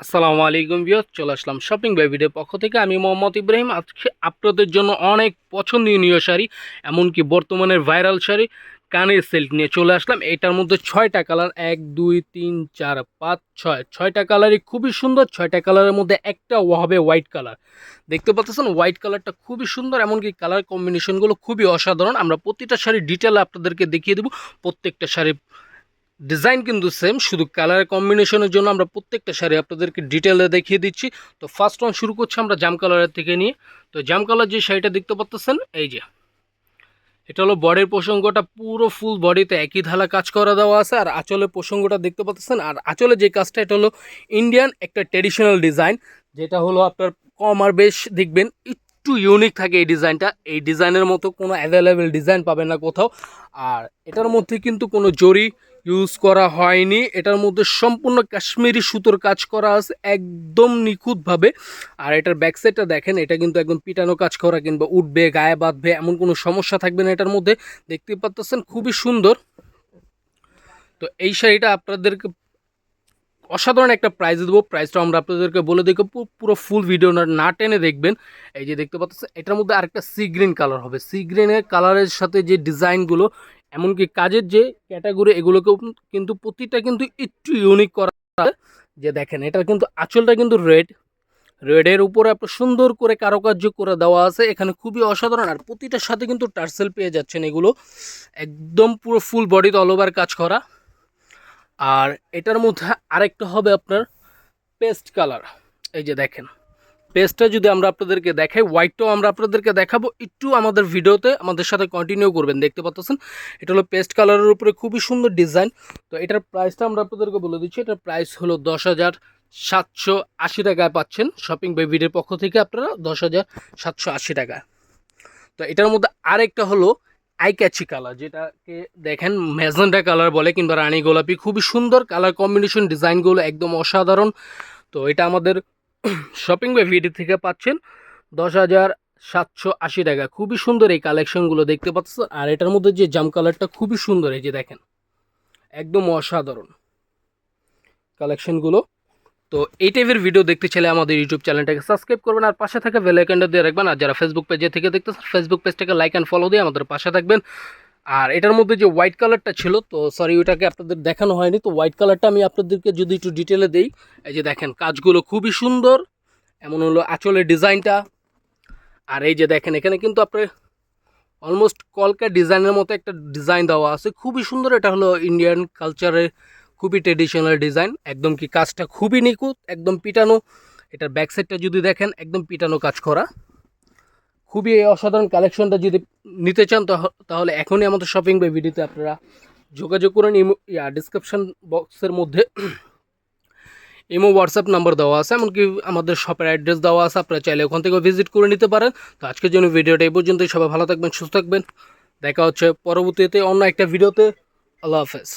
আসসালামু আলাইকুম বিয়স চলে আসলাম শপিং বাই ভিডিওর পক্ষ থেকে। আমি মোহাম্মদ ইব্রাহিম। আজকে আপনাদের জন্য অনেক পছন্দনীয় শাড়ি, এমনকি বর্তমানের ভাইরাল শাড়ি, কানের সিল্ক নিয়ে চলে আসলাম। এটার মধ্যে ছয়টা কালার, এক, দুই, তিন, চার, পাঁচ, ছয়। ছয়টা কালারই খুবই সুন্দর, ছয়টা কালারের মধ্যে একটা হবে হোয়াইট কালার। দেখতে পাচ্ছেন, হোয়াইট কালারটা খুবই সুন্দর, এমনকি কালার কম্বিনেশনগুলো খুবই অসাধারণ। আমরা প্রতিটা শাড়ির ডিটেল আপনাদেরকে দেখিয়ে দেবো। প্রত্যেকটা শাড়ির ডিজাইন কিন্তু সেম শুধু কালারের কম্বিনেশনের জন্য আমরা প্রত্যেকটা শাড়ি আপনাদেরকে ডিটেলে দেখিয়ে দিচ্ছি। তো ফার্স্ট ওয়ান শুরু করছি আমরা জাম কালারের থেকে নিয়ে। তো জাম কালার যে শাড়িটা দেখতে পাচ্ছেন এই যে। এটা হলো বডির প্রসঙ্গটা, পুরো ফুল বডিতে একই ধালা কাজ করা দেওয়া আছে। আর আঁচলের প্রসঙ্গটা দেখতে পাচ্ছেন আর আঁচলে যে কাজটা, এটা হলো ইন্ডিয়ান একটা ট্রেডিশনাল ডিজাইন যেটা হলো আপনার কম আর বেশ দেখবেন, একটু ইউনিক থাকে এই ডিজাইনটা। এই ডিজাইনের মতো কোনো অ্যাভেলেবেল ডিজাইন পাবেন না কোথাও। আর এটার মধ্যে কিন্তু কোনো জরি ইউজ করা হয়নি। এটার মধ্যে সম্পূর্ণ কাশ্মীরি সুতোর কাজ করা আছে, একদম নিখুঁতভাবে। আর এটার ব্যাক সাইডটা দেখেন, এটা কিন্তু একদম পিটানো কাজ করা কিংবা উঠবে, গায়ে বাঁধবে, এমন কোনো সমস্যা থাকবে না এটার মধ্যে। দেখতে পাচ্ছেন খুবই সুন্দর। তো এই শাড়িটা আপনাদেরকে অসাধারণ একটা প্রাইস দেবো। প্রাইসটা আমরা আপনাদেরকে বলে দেখব পু- পুরো ফুল ভিডিও না টেনে দেখবেন। এই যে দেখতে পাচ্ছেন এটার মধ্যে আরেকটা সি গ্রিন কালার হবে। সি গ্রিনের কালারের সাথে যে ডিজাইনগুলো এমনকি কাজের যে ক্যাটাগরি, এগুলোকেও কিন্তু প্রতিটা কিন্তু একটু ইউনিক করা যে দেখেন এটা কিন্তু আঁচলটা কিন্তু রেড রেডের উপরে আপনার সুন্দর করে কারুকার্য করে দেওয়া আছে। এখানে খুবই অসাধারণ। আর প্রতিটার সাথে কিন্তু টার্সেল পেয়ে যাচ্ছেন এগুলো। একদম পুরো ফুল বডিতে অল ওভার কাজ করা। আর এটার মধ্যে আরেকটা হবে আপনার পেস্ট কালার এই যে দেখেন। পেস্টটা যদি আমরা আপনাদেরকে দেখাই হোয়াইটটাও আমরা আপনাদেরকে দেখাবো। একটু আমাদের ভিডিওতে আমাদের সাথে কন্টিনিউ করবেন, দেখতে পাচ্ছেন এটা হলো পেস্ট কালারের উপরে খুবই সুন্দর ডিজাইন তো এটার প্রাইসটা আমরা আপনাদেরকে বলে দিচ্ছি, এটার প্রাইস হলো দশ হাজার সাতশো আশি টাকায় পাচ্ছেন। শপিং বাই ভিডিওর পক্ষ থেকে আপনারা দশ হাজার সাতশো আশি টাকা তো এটার মধ্যে আরেকটা হলো আই ক্যাচি কালার যেটাকে দেখেন ম্যাজেন্টা কালার বলে কিংবা রানী গোলাপি। খুবই সুন্দর কালার কম্বিনেশন ডিজাইনগুলো একদম অসাধারণ। তো এটা আমাদের শপিং বাই ভিডি থেকে পাচ্ছেন দশ হাজার সাতশো আশি টাকা। খুবই সুন্দর এই কালেকশনগুলো দেখতে পাচ্ছেন। আর এটার মধ্যে যে জাম কালারটা খুবই সুন্দর, এই যে দেখেন, একদম অসাধারণ কালেকশনগুলো তো এই টাইপের ভিডিও দেখতে চাইলে আমাদের ইউটিউব চ্যানেলটাকে সাবস্ক্রাইব করবেন, আর পাশে থাকা বেল আইকনটা দিয়ে রাখবেন। আর যারা ফেসবুক পেজে থেকে দেখতেছেন ফেসবুক পেজটাকে লাইক অ্যান্ড ফলো দিয়ে আমাদের পাশে থাকবেন। আর এটার মধ্যে যে হোয়াইট কালারটা ছিল, তো সরি ওটাকে আপনাদের দেখানো হয়নি, তো হোয়াইট কালারটা আমি আপনাদেরকে যদি একটু ডিটেলে দেই, এই যে দেখেন, কাজগুলো খুবই সুন্দর, এমন হলো আঁচলের ডিজাইনটা, আর এই যে দেখেন, এখানে কিন্তু আপনার অলমোস্ট কলকা ডিজাইনের মতো একটা ডিজাইন দেওয়া আছে, খুবই সুন্দর, এটা হলো ইন্ডিয়ান কালচারের খুবই ট্রেডিশনাল ডিজাইন একদম কি কাজটা খুবই নিখুঁত, একদম পিটানো, এটার ব্যাক সাইডটা যদি দেখেন, একদম পিটানো কাজ করা। খুবই অসাধারণ কালেকশনটা যদি নিতে চান তাহলে এখনই আমাদের শপিং বাই ভিডিওতে আপনারা যোগাযোগ করুন। ইমো, ইয়া ডিসক্রিপশন বক্সের মধ্যে ইমো হোয়াটসঅ্যাপ নাম্বার দেওয়া আছে, এমনকি আমাদের শপের অ্যাড্রেস দেওয়া আছে। আপনারা চাইলে ওখান থেকে ভিজিট করে নিতে পারেন। তো আজকের জন্য ভিডিওটা এই পর্যন্তই। সবাই ভালো থাকবেন, সুস্থ থাকবেন। দেখা হচ্ছে পরবর্তীতে অন্য একটা ভিডিওতে আল্লাহ হাফেজ।